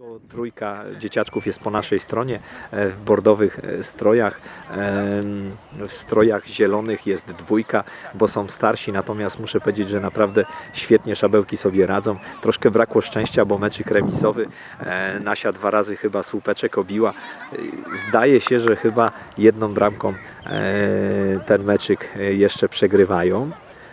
Tylko Trójka dzieciaczków jest po naszej stronie e, w bordowych e, strojach. Em, W strojach zielonych jest dwójka, bo są starsi, natomiast muszę powiedzieć, że naprawdę świetnie szabełki sobie radzą. Troszkę brakło szczęścia, bo meczyk remisowy. e, Nasia dwa razy chyba słupeczek obiła. E, Zdaje się, że chyba jedną bramką e, ten meczyk e, jeszcze przegrywają.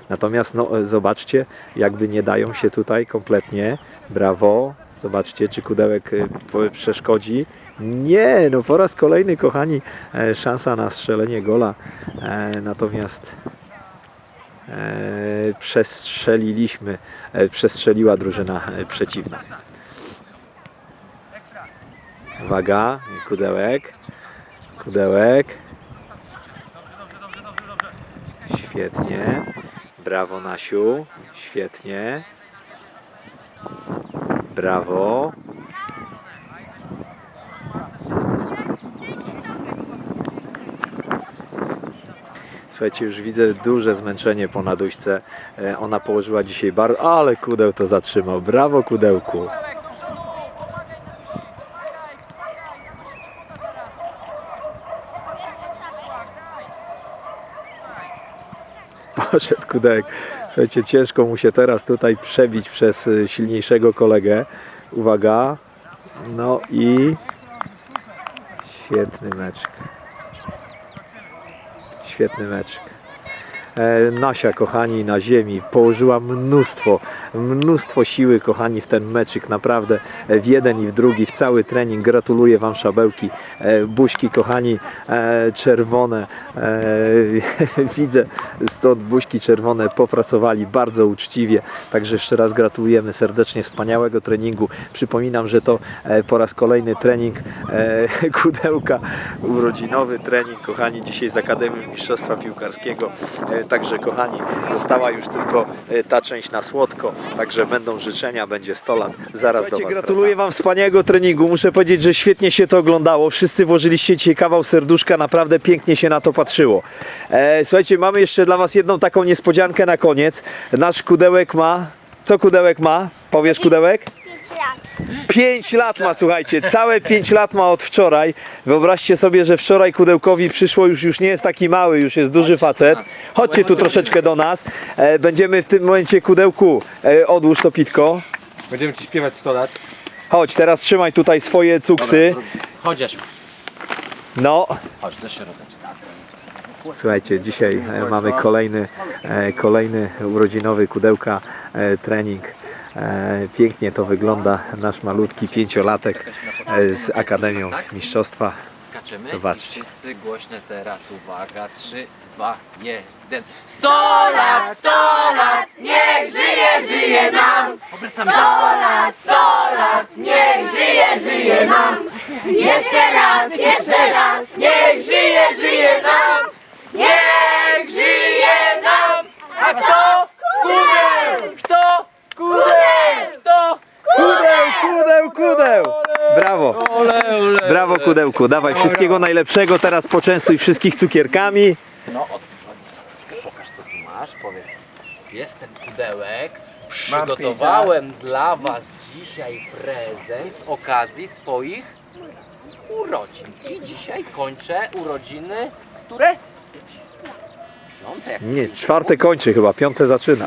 Natomiast no, e, zobaczcie, jakby nie dają się tutaj kompletnie. Brawo. Zobaczcie, czy kudełek po- przeszkodzi. Nie, no po raz kolejny, kochani, e, szansa na strzelenie gola. E, Natomiast e, przestrzeliliśmy, przestrzeliła drużyna przeciwna. Uwaga, kudełek, kudełek. Świetnie. Brawo Nasiu. Świetnie. Brawo. Słuchajcie, już widzę duże zmęczenie po naduśce. E, Ona położyła dzisiaj bardzo... Ale kudeł to zatrzymał. Brawo kudełku. Poszedł kudełek. Słuchajcie, ciężko mu się teraz tutaj przebić przez y, silniejszego kolegę. Uwaga. No i świetny meczek. Świetny meczek. E, Nasia, kochani, na ziemi położyła mnóstwo, mnóstwo siły, kochani, w ten meczyk. Naprawdę e, w jeden i w drugi, w cały trening. Gratuluję Wam szabełki. E, Buźki, kochani, czerwone. Widzę stąd buźki czerwone popracowali bardzo uczciwie. Także jeszcze raz gratulujemy serdecznie wspaniałego treningu. Przypominam, że to po raz kolejny trening kudełka, urodzinowy trening, kochani, dzisiaj z Akademii Mistrzostwa Piłkarskiego. Także, kochani, została już tylko e, ta część na słodko. Także będą życzenia, będzie 100 lat. Zaraz do Was Gratuluję Wam wspaniałego treningu. Muszę powiedzieć, że świetnie się to oglądało. Wszyscy włożyliście dzisiaj kawał serduszka, naprawdę pięknie się na to patrzyło. E, słuchajcie, mamy jeszcze dla Was jedną taką niespodziankę na koniec. Nasz kudełek ma. Co kudełek ma? Powiesz kudełek? 5 lat ma, słuchajcie, całe 5 lat ma od wczoraj. Wyobraźcie sobie, że wczoraj kudełkowi przyszło już, już nie jest taki mały, już jest duży facet. Chodźcie tu troszeczkę do nas. E, będziemy w tym momencie kudełku. E, odłóż to pitko. Będziemy ci śpiewać 100 lat. Chodź, teraz trzymaj tutaj swoje cuksy. Chodź Jasiu, No, chodź do środka. Słuchajcie, dzisiaj e, mamy kolejny, e, kolejny urodzinowy kudełka e, trening. E, Pięknie to wygląda. Nasz malutki pięciolatek e, z Akademią Mistrzostwa. Skaczemy Zobaczcie. wszyscy głośne teraz, uwaga, 3, 2, 1 100 lat, 100 lat, niech żyje, żyje nam. Obracamy 100 lat, 100 lat, niech żyje, żyje nam. Jeszcze raz, jeszcze raz, niech żyje, żyje nam. Niech żyje nam. A kto? Kudeł! Kto? Kudeł! Kto? Kudeł, kudeł! Brawo! Brawo kudełku, dawaj wszystkiego najlepszego, teraz poczęstuj wszystkich cukierkami. No, otwórz ładnie. Pokaż co tu masz, powiedz. Jest ten pudełek. Przygotowałem dla Was dzisiaj prezent z okazji swoich urodzin. I dzisiaj kończę urodziny, które? Piąte. jak Nie, czwarte kończy chyba, piąte zaczyna.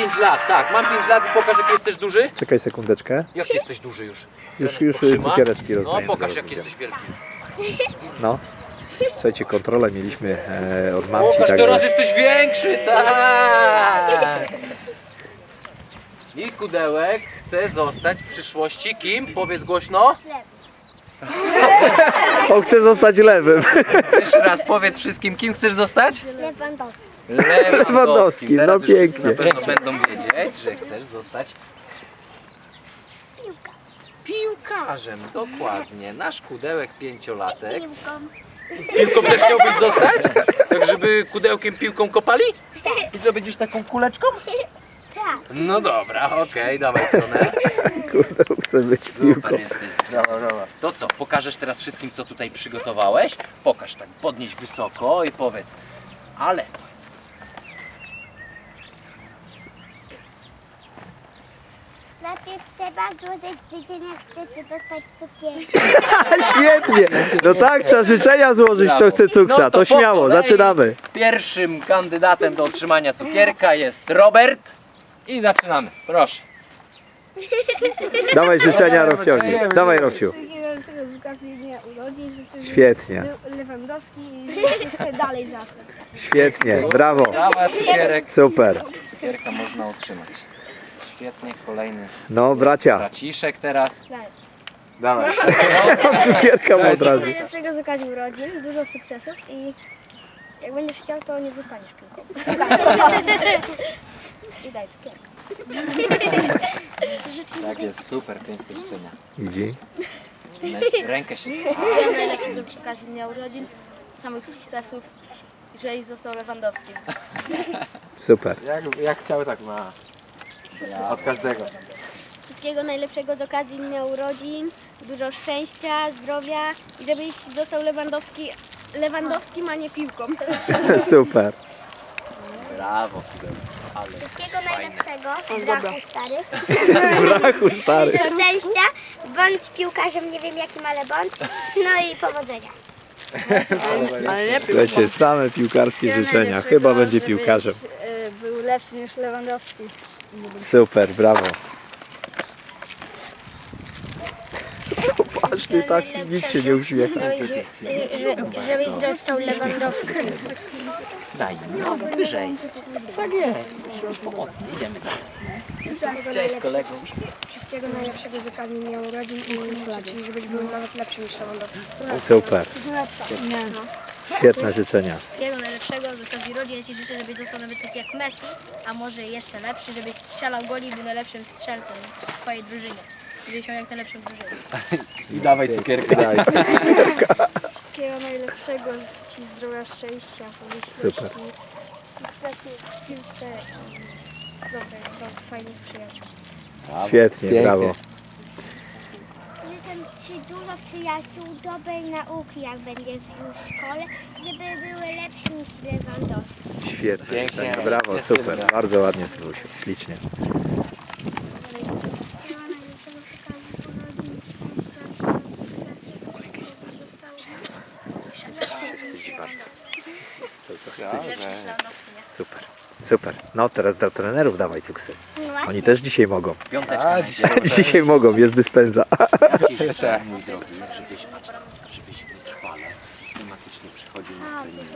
Mam 5 lat, tak, mam 5 lat i pokaż jaki jesteś duży. Czekaj sekundeczkę. Jak jesteś duży już? Już, już Potrzyma? cukiereczki No pokaż jak jesteś wielki. No. Słuchajcie, kontrolę mieliśmy e, od mamci, Pokaż, także... teraz jesteś większy, tak! I kudełek chce zostać w przyszłości kim? Powiedz głośno. On chce zostać lewym. Jeszcze raz powiedz wszystkim, kim chcesz zostać? Lewandowski. Lewandowskim. Lewandowskim, no Teraz już wszyscy pięknie. na pewno będą wiedzieć, że chcesz zostać piłkarzem. Dokładnie. Nasz kudełek pięciolatek. Piłką. Piłką też chciałbyś zostać? Tak, żeby kudełkiem piłką kopali? I co, będziesz taką kuleczką? Tak. No dobra, okej, dawaj stronę. Kurde, chce być piłką. Super jesteś. To co, pokażesz teraz wszystkim, co tutaj przygotowałeś? Pokaż tak, podnieś wysoko i powiedz. Ale trzeba złożyć życzenia, chcecie dostać cukierki. Świetnie! No tak, trzeba życzenia złożyć, to chce cuksa. No To po śmiało, kolei zaczynamy. Pierwszym kandydatem do otrzymania cukierka jest Robert. I zaczynamy, proszę. Dawaj życzenia, Robciowi. Dawaj, Robciu. Wszystkiego z okazji dnia urodzin, życzę, żeby Świetnie, był Lewandowski i jeszcze dalej zawsze. świetnie, brawo. Cukierek. Super. Cukierka można otrzymać. Świetnie, kolejny No, bracia, braciszek teraz. Dawaj. cukierka mu od razu. Najlepszego z okazji urodzin, dużo sukcesów i jak będziesz chciał, to nie zostaniesz piłką. I daj cukierka. Tak jest, super, piękne życzenia. Widzi? Rękę się. Najlepszego z okazji dnia urodzin, samych sukcesów, jeżeli został Lewandowskim. Super. Jak, jak chciał, tak ma. Od każdego. Wszystkiego najlepszego z okazji dnia urodzin, dużo szczęścia, zdrowia i żebyś został Lewandowski, Lewandowskim, a nie piłką. Super. Brawo, ale Wszystkiego najlepszego w brachu starych. Brachu stary. Szczęścia, bądź piłkarzem, nie wiem jakim, ale bądź. No i powodzenia. Słuchajcie, same piłkarskie życzenia. Chyba będzie piłkarzem. Był lepszy niż Lewandowski. Super, brawo. Poważny tak, nic się nie uśmiecha. Żebyś został Lewandowski. daj, no, wyżej. Tak jest, pomocny, idziemy dalej. Cześć kolego. Wszystkiego najlepszego z okazji dnia urodzin i życzę, żebyś był nawet lepszy niż Lewandowski. Super. Świetne życzenia. Najlepszego z okazji rodzin. Ja Ci życzę, żebyś został nawet taki jak Messi, a może jeszcze lepszy, żebyś strzelał goli i był najlepszym strzelcem w Twojej drużynie. Żebyś miał jak najlepszą drużynę. I dawaj cukierka. Daj. Wszystkiego najlepszego, życzę Ci zdrowia, szczęścia, pomyślności, Super. sukcesu w piłce i dobrych, dobrych, fajnych przyjaciół. Świetnie, brawo. Życzę Ci dużo przyjaciół, dobrej nauki, jak będziesz już w szkole, żeby były lepsze niż Lewandowski. Świetne Pięknie. życzenia. Brawo, Jest super. Sylwia. Bardzo ładnie, Sylwusiu. Ślicznie. Wstydzi bardzo. Super. Super. No teraz dla trenerów dawaj cuksy. Oni też dzisiaj mogą. Piąteczka A, dzisiaj. Dzisiaj mogą, jest dyspensa. Życzę, mój drogi, żebyś, żebyś wytrwale, systematycznie przychodził na treningi.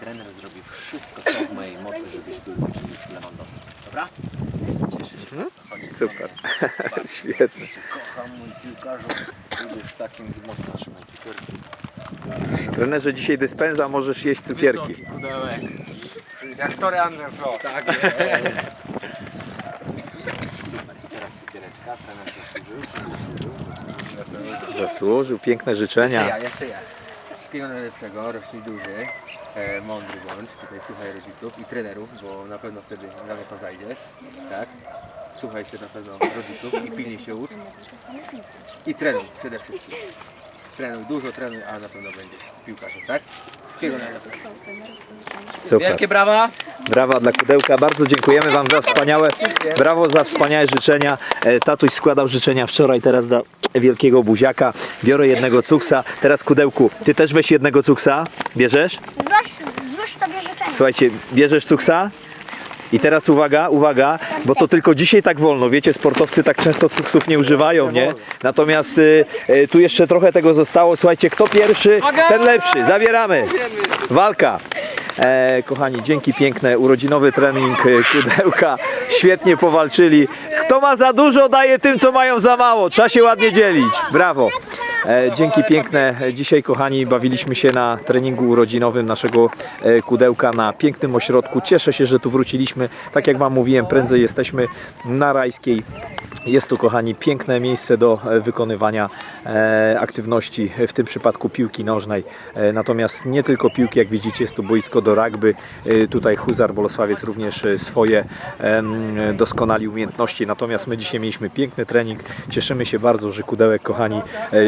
Trener zrobi wszystko, co w mojej mocy, żebyś był taki już Lewandowski. Dobra? Cieszę się. Mhm. Super. Bardzo Świetnie. Cię kocham, mój piłkarzu. Będziesz takim mocno trzymaj cukierki. Trenerze, dzisiaj dyspensa, możesz jeść cukierki. Wysoki pudełek. Jak Tory Anden Flo. Tak jest. Super. I teraz cukiereczka. Trener zasłużył. piękne Jeszcze życzenia. ja, jeszcze ja. Wszystkiego najlepszego, rośnij duży, e, mądry bądź, tutaj słuchaj rodziców i trenerów, bo na pewno wtedy daleko zajdziesz, tak? Słuchaj się na pewno rodziców i pilnie się ucz. I trenuj przede wszystkim. Trenuj, dużo trenuj, a na pewno będziesz piłkarzem, tak? Wszystkiego najlepszego. Super. Wielkie brawa. Brawa dla Kudełka. Bardzo dziękujemy Wam za wspaniałe, brawo za wspaniałe życzenia. E, Tatuś składał życzenia wczoraj, teraz dla wielkiego buziaka. Biorę jednego cuksa. Teraz Kudełku, Ty też weź jednego cuksa. Bierzesz? Złóż, złóż sobie życzenia. Słuchajcie, bierzesz cuksa? I teraz uwaga, uwaga, bo to tylko dzisiaj tak wolno. Wiecie, sportowcy tak często cuksów nie używają, nie? Natomiast y, y, tu jeszcze trochę tego zostało. Słuchajcie, kto pierwszy, ten lepszy. Zabieramy. Walka. E, kochani, dzięki piękne. Urodzinowy trening y, Kudełka. Świetnie powalczyli. Kto ma za dużo, daje tym, co mają za mało. Trzeba się ładnie dzielić. Brawo. E, dzięki piękne. Dzisiaj, kochani, bawiliśmy się na treningu urodzinowym naszego e, kudełka na pięknym ośrodku. Cieszę się, że tu wróciliśmy. Tak jak Wam mówiłem, prędzej jesteśmy na Rajskiej. Jest tu, kochani, piękne miejsce do e, wykonywania e, aktywności, w tym przypadku piłki nożnej. E, natomiast nie tylko piłki, jak widzicie, jest tu boisko do rugby. Tutaj Huzar Bolesławiec również swoje doskonali umiejętności. Natomiast my dzisiaj mieliśmy piękny trening. Cieszymy się bardzo, że Kudełek, kochani,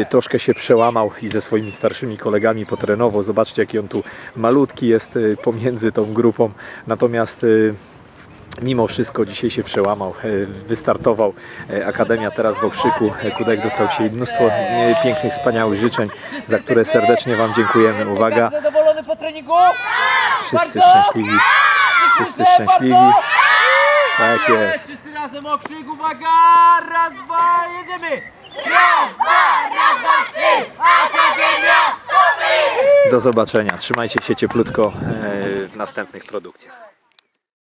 troszkę się przełamał i ze swoimi starszymi kolegami potrenował. Zobaczcie, jaki on tu malutki jest pomiędzy tą grupą. Natomiast mimo wszystko dzisiaj się przełamał, e, wystartował e, Akademia teraz w Okrzyku. Kudek dostał dzisiaj mnóstwo e, pięknych, wspaniałych życzeń, za które serdecznie Wam dziękujemy. Uwaga, wszyscy szczęśliwi, wszyscy szczęśliwi. Tak jest. Wszyscy razem okrzyk, uwaga! Raz, dwa, jedziemy! Raz, dwa, raz, dwa, trzy! Akademia! Do zobaczenia. Trzymajcie się cieplutko w następnych produkcjach.